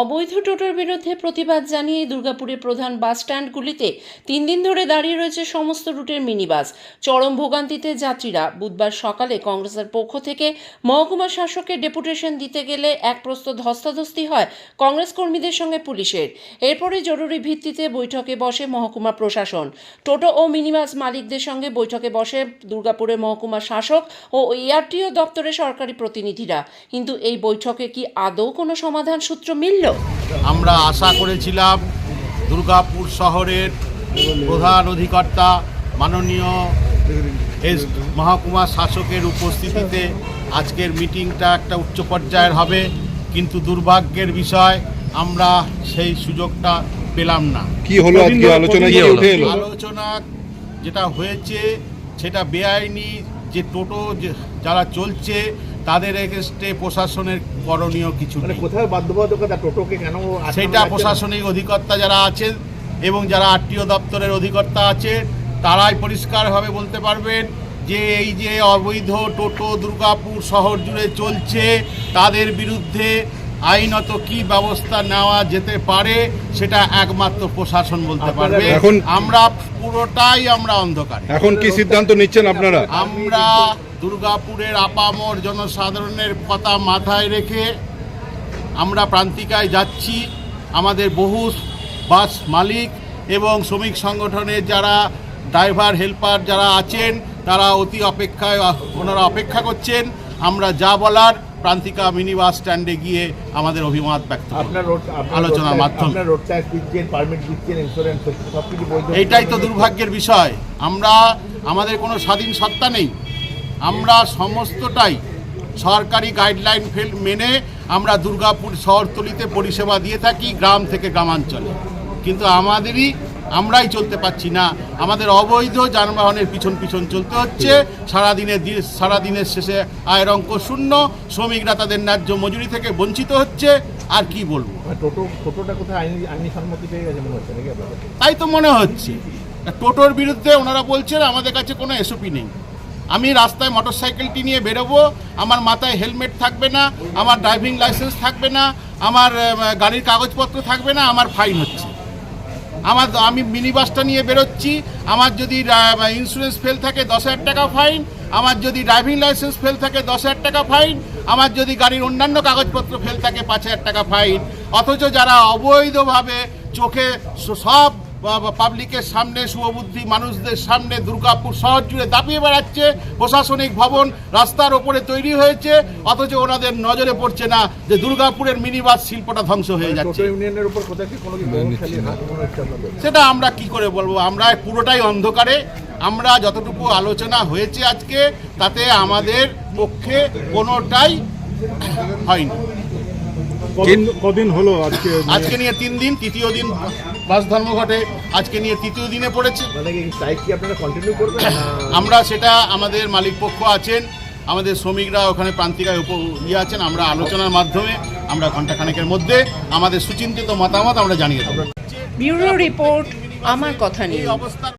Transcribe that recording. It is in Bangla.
অবৈধ টোটোর বিরুদ্ধে প্রতিবাদ জানিয়ে দুর্গাপুরের প্রধান বাস স্ট্যান্ডগুলিতে তিন দিন ধরে দাঁড়িয়ে রয়েছে সমস্ত রুটের মিনি বাস চরম ভোগান্তিতে যাত্রীরা বুধবার সকালে কংগ্রেসের পক্ষ থেকে মহকুমা শাসকের ডেপুটেশন দিতে গেলে এক প্রস্ত ধস্তাধস্তি হয় কংগ্রেস কর্মীদের সঙ্গে পুলিশের। এরপরে জরুরি ভিত্তিতে বৈঠকে বসে মহকুমা প্রশাসন। টোটো ও মিনিবাস মালিকদের সঙ্গে বৈঠকে বসে দুর্গাপুরের মহকুমা শাসক ও এআরটিও দপ্তরের সরকারি প্রতিনিধিরা। কিন্তু এই বৈঠকে কি আদৌ কোনো সমাধান সূত্র মিলল? আমরা আশা করেছিলাম দুর্গাপুর শহরের প্রধান অধিকর্তা মাননীয় এস মহকুমা শাসকের উপস্থিতিতে আজকের মিটিংটা একটা উচ্চ পর্যায়ের হবে কিন্তু দুর্ভাগ্যের বিষয় আমরা সেই সুযোগটা পেলাম না। কি হলো আজকে? আলোচনা যেটা হয়েছে সেটা বেআইনি যে টোটো যারা চলছে তাদের এগেস্টে প্রশাসনের করণীয় কিছু মানে কোথায় বাধ্যবাধকতা টোটোকে কেন না? প্রশাসনিক অধিকর্তা যারা আছেন এবং যারা আরটিও দপ্তরের অধিকর্তা আছে তারাই পরিষ্কারভাবে বলতে পারবেন যে এই যে অবৈধ টোটো দুর্গাপুর শহর জুড়ে চলছে তাদের বিরুদ্ধে আইনত কি ব্যবস্থা নেওয়া যেতে পারে সেটা একমাত্র প্রশাসন বলতে পারবে। এখন- আমরা পুরোটাই আমরা অন্ধকার। এখন কি সিদ্ধান্ত নিচ্ছেন আপনারা? আমরা দুর্গাপুরের আপামর জনসাধারণের কথা মাথায় রেখে আমরা প্রান্তিকায় যাচ্ছি। আমাদের বহু বাস মালিক এবং শ্রমিক সংগঠনের যারা ড্রাইভার হেল্পার যারা আছেন তারা অতি অপেক্ষায় ওনারা অপেক্ষা করছেন। আমরা যা বলার প্রান্তিকা মিনি বাস স্ট্যান্ডে গিয়ে আমাদের অভিমত ব্যক্ত আপনার আলোচনার মাধ্যমে। এইটাই তো দুর্ভাগ্যের বিষয়। আমরা আমাদের কোনো স্বাধীন সত্তা নেই। আমরা সমস্তটাই সরকারি গাইডলাইন ফেল মেনে আমরা দুর্গাপুর শহরতলিতে পরিষেবা দিয়ে থাকি গ্রাম থেকে গ্রামাঞ্চলে। কিন্তু আমাদেরই আমরাই চলতে পারছি না। আমাদের অবৈধ যানবাহনের পিছন পিছন চলতে হচ্ছে। সারাদিনের সারাদিনের শেষে আয়ের অঙ্ক শূন্য। শ্রমিকরা তাদের ন্যায্য মজুরি থেকে বঞ্চিত হচ্ছে। আর কি বলব? তাই তো মনে হচ্ছে। টোটোর বিরুদ্ধে ওনারা বলছেন আমাদের কাছে কোনো এসওপি নেই। আমি রাস্তায় মোটরসাইকেলটি নিয়ে বেরোবো। আমার মাথায় হেলমেট থাকবে না। আমার ড্রাইভিং লাইসেন্স থাকবে না। আমার গাড়ির কাগজপত্র থাকবে না। আমার ফাইন হচ্ছে। আমার আমি মিনি বাসটা নিয়ে বেরোচ্ছি। আমার যদি ইন্স্যুরেন্স ফেল থাকে, দশ হাজার টাকা ফাইন আমার যদি ড্রাইভিং লাইসেন্স ফেল থাকে, দশ হাজার টাকা ফাইন আমার যদি গাড়ির অন্যান্য কাগজপত্র ফেল থাকে, পাঁচ হাজার টাকা ফাইন অথচ যারা অবৈধভাবে চোখে সব পাবলিকের সামনে শুভবুদ্ধি মানুষদের সামনে দুর্গাপুর শহর জুড়ে দাপিয়ে বেড়াচ্ছে প্রশাসনিক ভবন রাস্তার ওপরে তৈরি হয়েছে অথচ ওনাদের নজরে পড়ছে না যে দুর্গাপুরের মিনিবাস শিল্পটা ধ্বংস হয়ে যাচ্ছে। সেটা আমরা কি করে বলব? আমরা পুরোটাই অন্ধকারে। আমরা যতটুকু আলোচনা হয়েছে আজকে তাতে আমাদের পক্ষে কোনোটাই হয়নি। কদিন হলো আজকে আজকে নিয়ে তিন দিন তৃতীয় দিন বাস ধর্মঘটে আজকে নিয়ে তৃতীয় দিনে পড়েছে। মানে কি স্ট্রাইক কি আপনারা কন্টিনিউ করবেন না? আমরা সেটা আমাদের মালিক পক্ষ আছেন আমাদের শ্রমিকরা ওখানে প্রান্তিকায় উপ ইয়ে আছেন আমরা আলোচনার মাধ্যমে আমরা ঘণ্টাখানেকের মধ্যে আমাদের সুচিন্তিত মতামত আমরা জানিয়ে দেবো। ব্যুরো রিপোর্ট আমার কথা এই নিয়ে অবস্থা